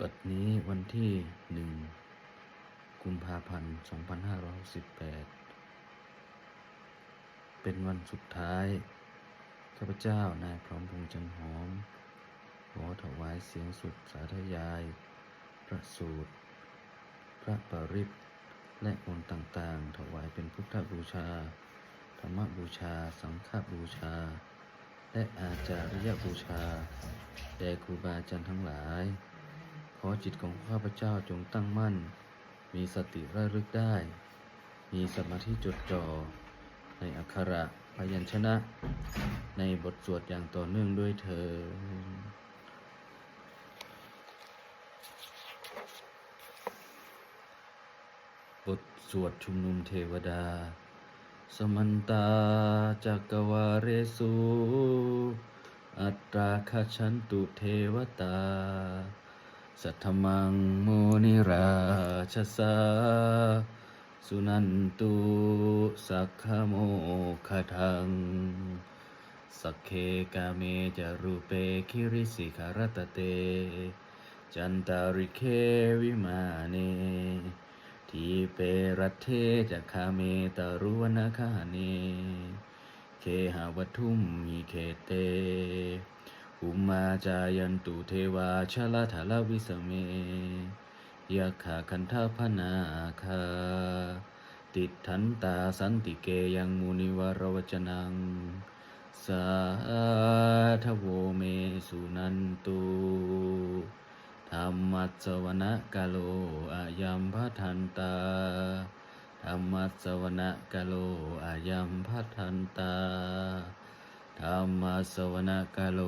บัดนี้วันที่หนึ่งกุมภาพันธ์2518เป็นวันสุดท้าย ข้าพเจ้านายพร้อมพงษ์จันหอม ขอถวายเสียงสุดสาธยาย พระสูตร พระปริตและมนต์ต่างๆ ถวายเป็นพุทธบูชา ธรรมบูชา สังฆบูชา และอาจาริยบูชา แด่ครูบาอาจารย์ทั้งหลาย อจิตของข้าพเจ้าจงตั้งมั่น มีสติระลึกได้ มีสมาธิจดจ่อ ในอักขระพยัญชนะ ในบทสวดอย่างต่อเนื่องด้วยเธอบทสวดชุมนุมเทวดา สมันตาจักวาเรสุอัตตราคชันตุเทวตา สัทธมังโมนิราชสาสุนันตุสักขโมคทัง สักเคกาเมจารูเปคิริสิคารตเต จันตาริเควิมาเน ทีเปรัตเทจะคาเมตารุวนาคาเน เคหาวทุมมีเขเต อุมาจายันตุเทวาชลทาลวิสเมยะขาคันทพนาคา ติดทันตาสันติเกยังมุนิวรวจนัง สาธโวเมสุนันตุธรรมัสวนกาโลอายัมพัทันตาธรรมัสสวนกาโลอายัมพัทันตา ธรรมัสสวนกาโล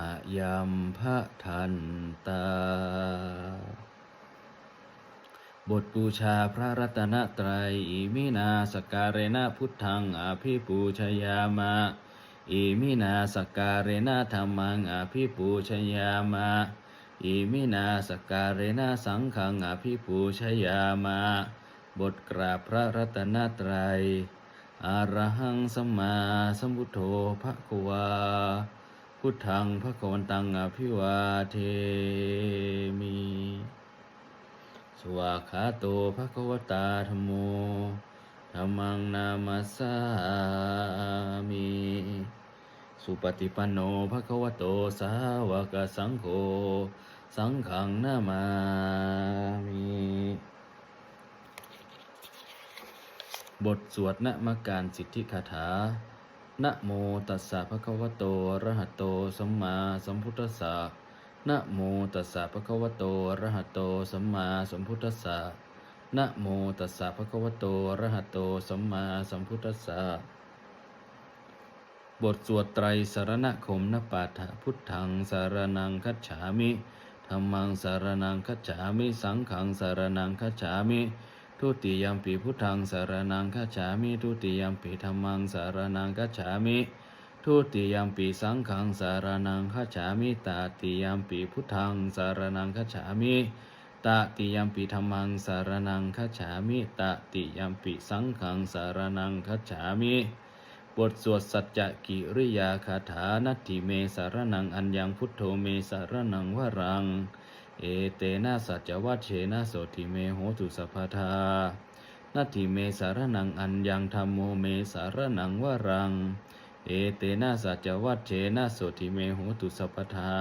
อายัมพัทันตา บทบูชาพระรัตนตรัยอิมินาสการเนะพุทธังอภิปูชยามะอิมินาสการเนะธรรมังอภิปูชยามะอิมินาสการเนะสังฆังอภิปูชยามะ บทกราบพระรัตนตรัย อะระหังสัมมาสัมพุทโธภะควา พุทธังภะควันตังอภิวาเทมิสวากขาโตภะควตาธรรมโมธรรมังนามัสามิสุปฏิปันโนภะคะวโตสาวกสังโฆ สังฆังนามามิ บทสวดนมการสิทธิคาถา นะโมตัสสะภะคะวะโตอะระหะโต สัมมาสัมพุทธัสสะ นะโมตัสสะภะคะวะโตอะระหะโต สัมมาสัมพุทธัสสะ นะโมตัสสะภะคะวะโตอะระหะโต สัมมาสัมพุทธัสสะ บทสวดไตรสารณคมนปาฐพุทธังสารนังคัจฉามิธรรมังสารนังคัจฉามิ สังฆังสารนังคัจฉามิ ทุติยมปีพุทธังสารนังคัจฉามิทุติยมปีธรรมังสารนังคัจฉามิทุติยมปีสังฆังสารนังคัจฉามิตาติยมปีพุทธังสารนังคัจฉามิตติยมปีธรรมังสารนังคัจฉามิตติยมปีสังฆังสารนังคัจฉามิบทสวดสัจจะกิริยาคาถานัตถิเมสารนังอัญญังพุทโธเมสารนังวรัง เอเตนะสัจวัชเชนะโสติเมโหตุสัพพทานัตถิเมสารนังอัญญังธรรมโมเมสารนังวรัง เอเตนะสัจวัชเชนะโสติเมโหตุสัพพทา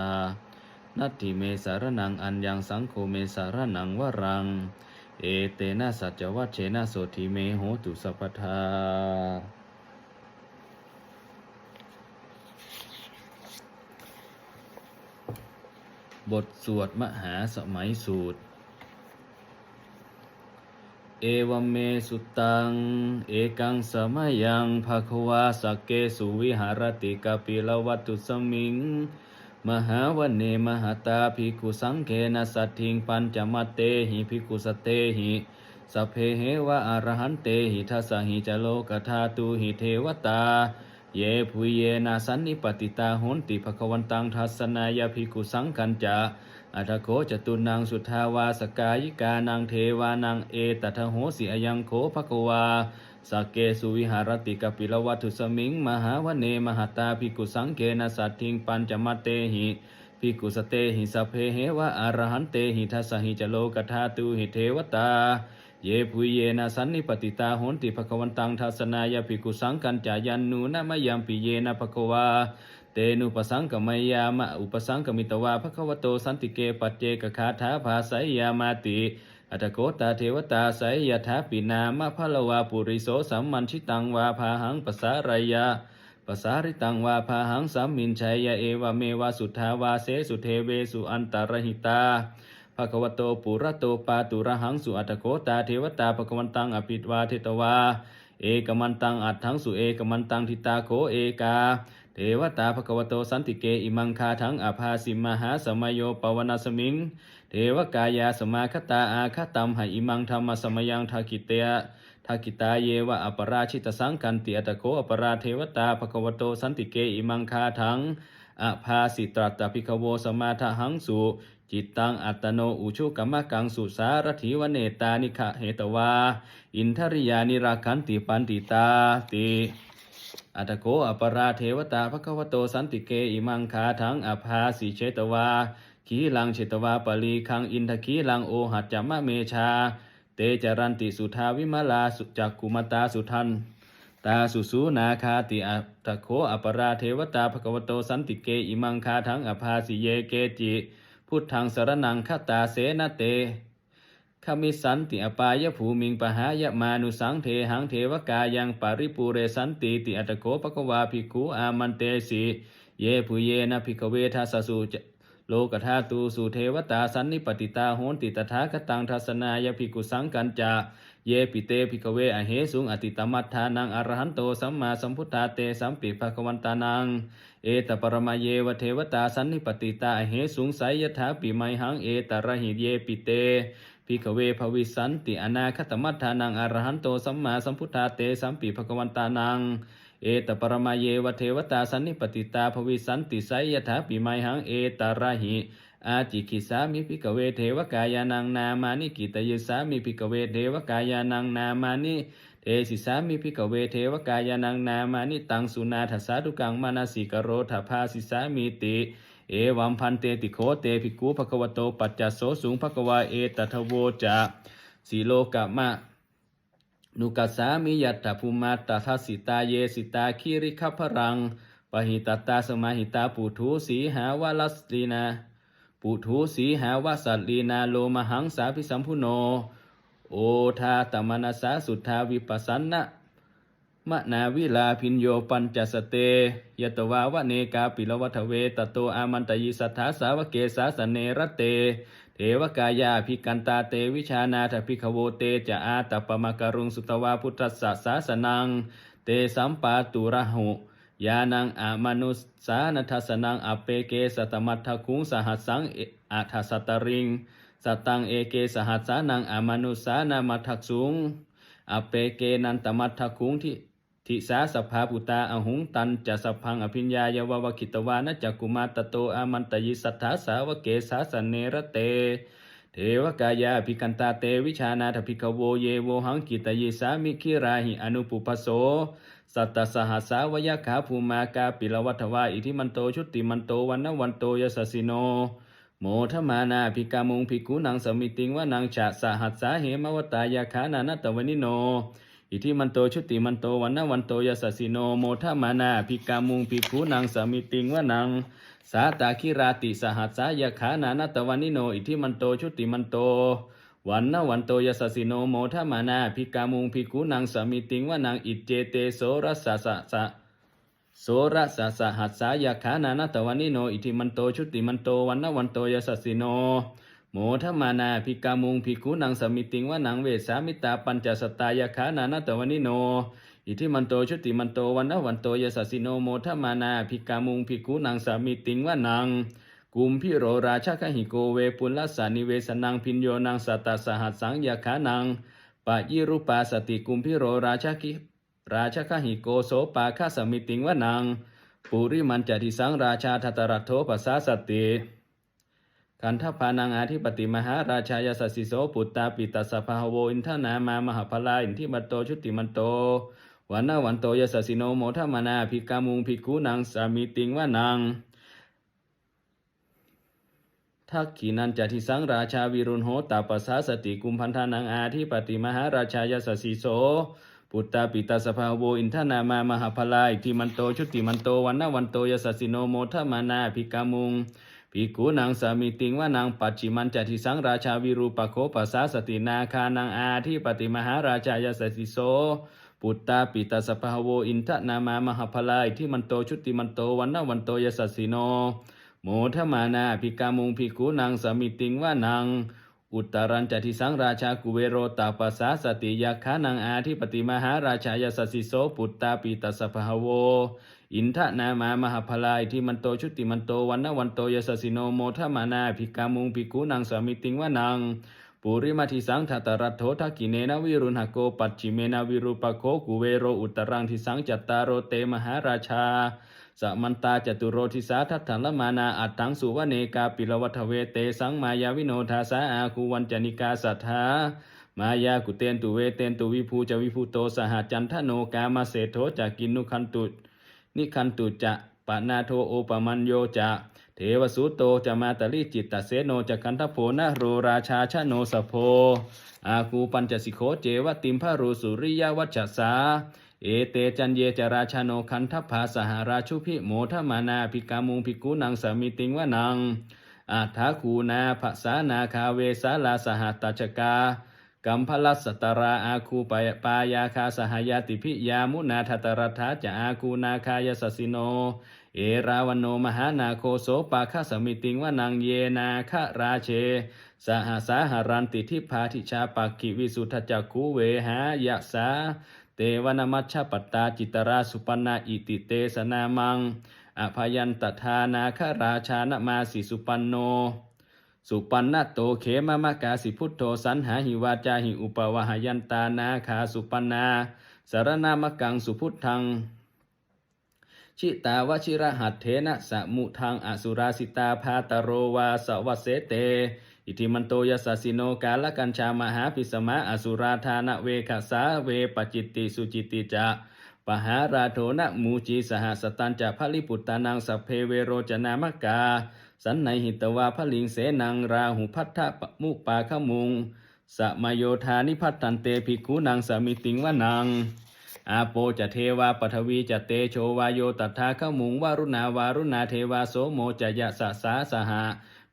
นัตถิเมสารนังอัญญังสังโฆเมสารนังวรัง เอเตนะสัจวัชเชนะโสติเมโหตุสัพพทา บทสวดมหาสมัยสูตร เอวเมสุตัง เอกังสมยังภาควาสักเกสุวิหารติกาปิลวัตุสมิง มหาวันเนมหาตาภิกขุสังเคนะสัตถิงปัญจมเตหิภิกขุสเตหิสัเพเหวะอรหันเตหิทัสสหิจโลกธาตุหิเทวตา เยภุเยนะสันนิปติตาโหนติภควันตังทัสนายาภิกุสังคัญจาอัทโคจตุนังสุทาวาสกายิกานังเทวานังเอตทะโหสิอยังโคภควาสักเกสุวิหารติกปิลวัตุสมิง มหาวเนมหาตาภิกุสังเคนะสัตถิงปัญจมัตเตหิภิกุสเตหิสัเพเหวะอรหันเตหิทัสสหิจโลกธาตุหิเทวตา เยปุเยนะสันนิปติตาโหนติภควันตังทัสนายภิกุสังกันจายันนูนะมะยัมปิเยนะภควาเตนุปสังกมยามะอุปสังกมิตวาภควโตสันติเกปัจเจกคาถาภาสยยามาติอัตโกตาเทวตาไสยยถาปินามะพะละวาปุริโสสัมมันชิตังวาพาหังปสารายาปสาริตังวาพาหังสัมมินชัยยเอวเมวาสุทธาวาเสสุเทเวสุอันตรหิตาะคะวะโตปุระโตปาตุระหังสุอัตโกตาเทวตาภะควันตังอภิวาเทตวา เอกมันตังอัตถังสุเอกมันตังทิตาโคเอกา เทวตาภควโตสันติเกอิมังคาทังอภาสิมหาสมโยปวนาสมิง เทวกายาสมาคตาอาคตัมหอิมังธรรมสมยังทากิเตยะทากิตาเยวะอปราชิตสังกันติอัตโกอปราเทวตาภควโตสันติเกอิมังคาทังอภาสิตรัตตพิคะโวสมาทหังสุ จิตตังอัตโนอุชุกรรมกังสุสารถิวเนตานิขะเหตวา อินทริยานิราคันติปันติตาติอัตโกอปราเทวตาภควโตสันติเกอิมังคาทังอภาสิเชตวา ขีลังเชตวาปลีคังอินทขีลังโอหัจจมะเมชา เตจรันติสุทาวิมลาสุจักกุมตาสุทันตาสุสูนาคาติอัตโคอปราเทวตาภควโตสันติเกอิมังคาทังอภาสิเยเกจิ พุทธังสารนังคตาเสนาเตขมิสันติอปายภูมิงปหายมานุสังเทหังเทวกายังปาริปูเรสันติติอัตโกปะกวาภิกขุอามันเตสีเยภูเยนะภิกขเวทัสสูจโลกธาตูสุเทวตาสันนิปติตาโหนติตถาคตังทัสนายภิกขุสังกันจา เยปิเตภิกเวอเหสุงอติตมัฏฐานังอรหันโตสัมมาสัมพุทธาเตสัมปิภควันตานัง เอตปรมาเยวเทวตาสันนิปติตาอเหสุงไสยถาปิไมหังเอตระหิเยปิเตพิกเวภวิสันติอนาคตมัฏฐานังอรหันโตสัมมาสัมพุทธาเตสัมปีภควันตานัง เอตปรมาเยวเทวตาสันนิปติตาภวิสันติไสยถาปิไมหังเอตระหิ อาจิกิสามิพิกเวเทวกายานังนามานิกิตยสามิพิกเวเทวกายานังนามานิเทสิสามิพิกเวเทวกายานังนามานิตังสุนาทสาดุกังมานาสิกโรธาภาสิสามิติเอวัมพันเตติโคเตภิกขุภควโตปัจจโสสูงภควาเอตทโวจะสีโลกะมะนุกัสสามิยัตถภูมาตถาสิตาเยสิตาคิริคัพพรังปหิตตาสมาหิตาปุถุสีหาวลัสลีนา ปุถุสีหาวสัตลีนาโลมหังสาพิสัมพุโน โอทาตมนัสสาสุทธาวิปัสสนะมะนาวิลาพินโยปัญจสเต ยตวาวะเนกาปิลวัฏเวตโตอามันตยิสัทธาสาวเกสาสเนรเต เทวกายาภิกันตาเตวิชานาถภิกขโวเตจะอาตปมกรุงสุตวาพุทธสสสาสนัง เตสัมปาตุระหุ ยานังอามนุสสานัทสนังอเปเกสตมัทธคุงสหัสสังอาทัสตริง สตังเอเกสหัสสานังอามนุสานามัทธสุงอเปเกนันตมัทธคุงทิทิสาสภาปุตาอหุงตันจะสพังอภิญญายววคิตวานะจักกุมาตโตอามันตยิสัทธาสาวเกสาสเนรเต เทวกายาภิกันตาเตวิชานาถภิกขโวเยโวหังกิตยิสามิคิราหิอนุปุปโสสัตตสหัสสาวยขาภูมากาปิลวัฏวาอิทิมันโตชุติมันโตวันนวันโตยสสสิโน โมทมานาภิกามุงภิกขุนังสมิติงวนังฉะสหัสสาเหมวตายาขานานัตวนิโน อิทิมันโตชุติมันโตวันนวันโตยสสสิโน โมทมานาภิกามุงภิกขุนังสมิติงวนัง สาตาคิราติสหัสายาขานานัตวนิโน อิทิมันโตชุติมันโต วันนวันโตยสสสิโนโมทมานาภิกามุงภิกขุนังสมิติงวนังอิเจเตโสรสสะสะสะโสระสะสะหัสายาขานานาตวันนิโน อิทิมันโตชุติมันโต วันนวันโตยสสสิโนโมทมานาภิกามุงภิกขุนังสมิติงวนังเวสามิตาปัญจสตายาขานานาตวันนิโน อิทิมันโตชุติมันโตวันนวันโตยสัสสิโนโมทมานาภิกามุงภิกขุนังสามิติงวนังกุมพิโรราชคหิโกเวปุลลสานิเวสนังพินโยนังสัตตสหัสสังยาขานังปะยิรุปาสติกุมพิโรราชกิราชคหิโกโสปาคาสมิติงวนังปุริมันจติสังราชาทัตรัตโถปัสสาสติคันทพานังอาธิปติมหาราชายสัสสิโสปุตตาปิตัสสะพหโวอินทนามามหาพลาอินทิมันโตชุติมันโต วันนาวันโตยสัสสิโนโมทมานาภิกามุงภิกขุนังสามิติงวานังทักขีนันจทิสังราชาวิรุณโหตาปสาสติกุมพันธานังอาทิปติมหาราชายสสสีโส ปุตตาปิตาสภาโวอินทนามามหาพลาอิทิมันโตชุติมันโตวันนวันโตยสสสิโนโมทมานาภิกามุงภิกขุนางสามิติงว่านางปัจฉิมันจทิสังราชาวิรูปโคปัสสาสตินาคานังอาทิปติมหาราชายสสสีโส ปุตตาปิตาสภาโวอินทนามามหาพลาอิทิมันโตชุติมันโตวันนวันโตยสสสิโนโมทมานาภิกามุงภิกขุนางสมิติงว่านางอุตรัญจทิสังราชากุเวโรตาปัสสาสติยาคานังอาทิปติมหาราชายาสสสิโสปุตตาปิตาสภาโว อินทนามามหาพลายที่มันโตชุติมันโตวันนวันโตยสสสิโนโมทมานาภิกามุงภิกขุนางสมิติงว่านาง ปุริมาทิสังทัตรัตโถทักกิเนนวิรุณหโกปัจฉิเมนาวิรูปโคกุเวโรอุตรังทิสังจัตตารโรเตมหาราชาสมันตาจตุโรทิสาทัตถังละมานาอัตถังสุวเนกาปิลวัฏเวเตสังมายาวิโนทาสาอาคูวันจนิกาสัทธามายากุเตนตุเวเตนตุวิภูจวิภูโตสหจันทโนกามาเสโทจากินนุคันตุนิคันตุจะปะนาโทโอปมัญโยจะ เทวสุโตจะมาตลิจิตตเสโนจะคันทโพนะโรราชาชโนสโพ อาคูปัญจสิโขเจวติมพารูสุริยวัชสา เอเตจันเยจราชาโนคันทัพภาสหราชุพิโมทมานาภิกามุงภิกขุนังสมิติงวนังอาทาคูนาภาษานาคาเวสาลาสหตตชกากัมพลัสตราอาคูปายปายาคาสหายาติพิยามุนาทตรัฐาจะอาคูนาคายสสิโน เอราวันโนมหานาโคโสปาคสมิติงวานังเยนาคราเช สหสาหารันติทิพาทิชาปักขิวิสุทธจักคูเวหายะสาเตวนามัชฌปตาจิตราสุปันนาอิติเตสนามัง อภยันตทานาคราชานมาสิสุปันโน สุปันนโตเขมมะกาสิพุทโธสันหาหิวาจาหิอุปวหายันตานาคาสุปันนาสารนามกังสุพุทธัง ชิตาวชิระหัตเถนะสมุทังอสุราสิตาภาตโรวาสวัสเสเต อิทิมันโตยสสสิโนกาลกัญชามหาปิสมะอสุราธานะเวขสาเวปจิตติสุจิติจะปหาราโทนะมูจีสหสตันจะพะลิปุตตานังสัพเพเวโรจนามกา สันในหิตวาพลิงเสนังราหุพัทธปมุปาขมุงสมโยธานิพัตตันเตภิกุนังสามิติงวนัง อาโปจะเทวาปทวีจะเตโชวาโยตัทธาขมุงวารุณาวารุณาเทวาโสโมจะยะสะสาสหะ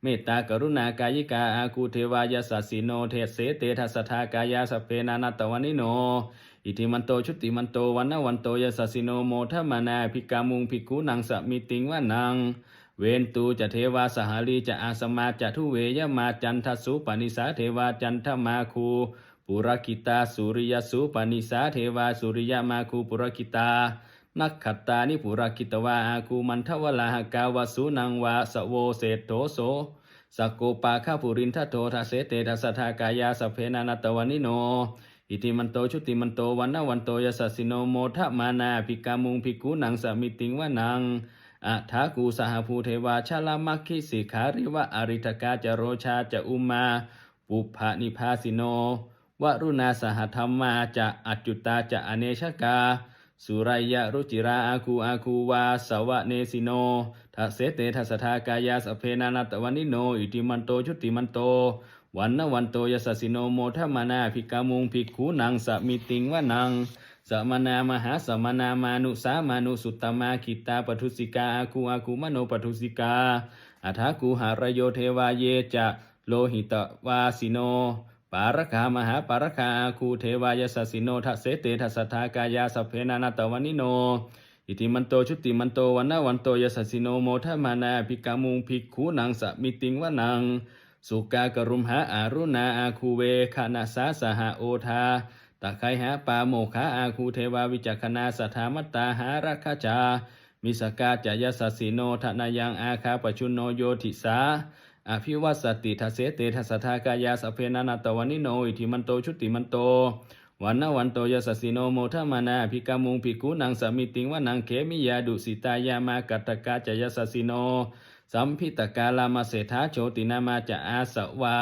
เมตตากรุณากายิกาอาคูเทวายาสัสิโนเทเสเตทัสทากายาสเพนานตวันิโน อิทิมันโตชุติมันโตวันนวันโตยสัสสิโนโมทมานาภิกามุงภิกขุนังสมิติงวานัง เวนตูจะเทวาสหารีจะอาสมาจะทุเวยมาจันทสุปนิสาเทวาจันทมาคู ปุรกิตาสุริยสุปนิสาเทวาสุริยมาคูปุรกิตา นักขัตตานิปุรกิตวาอาคูมันทวลาหกาวสุนังวาสโวเศธโธโสสกโกปาคาปุรินทโททาเสเตทัสสทากายาสเพนานัตวันิโน อิติมันโตชุติมันโตวันนวันโตยสัสสิโนโมทมานาภิกามุงภิกขุนังสมิติงวนังอัฏฐากูสหภูเทวาชาลามัคคิสิขาริวะอริทกาจโรชาจะอุมา ปุพานิพาสิโน วรุณาสหธรรมาจะอจุตาจะอเนชกา สุรายะรุจิราอาคูอาคูวาสวะเนสิโนทัเสเตทัสทากายาสเพนานัตวันิโน อิติมันโตชุติมันโต วันนวันโตยสสสิโนโมทมานาภิกามุงภิกขุนังสมิติงวนังสมนามหาสมนามานุสามานุสุตตมาคิตาปทุสิกาอาคูอาคูมโนปทุสิกาอัฐาคูหารโยเทวาเยจะโลหิตวาสิโน ปารคามหาปารคาอาคูเทวายสสสิโนทัเสเตทัสสทากายาสเพนานาตวันิโน อิติมันโตชุติมันโตวันนวันโตยสสสิโนโมทมานาภิกามุงภิกขุนังสมิติงวนัง สุกากรุมหาอารุณาอาคูเวคานาสาสหโอทาตะไคหาปาโมขาอาคูเทวาวิจักขณาสัทธามัตตาหารัคจามิสกาจายสัสสิโนทนายังอาคาปชุนโนโยติสา อภิวัสสติทัเสเตทัสสทากายาสเพนานาตวันิโนอิทิมันโตชุติมันโตวันนวันโตยสสสิโนโมทมานาภิกามุงภิกุนังสมิติงวนังเขมิยาดุสิตายามากัตกาจายสสสิโน สัมพิตกาลามาเศธาโชตินามาจะอาสวา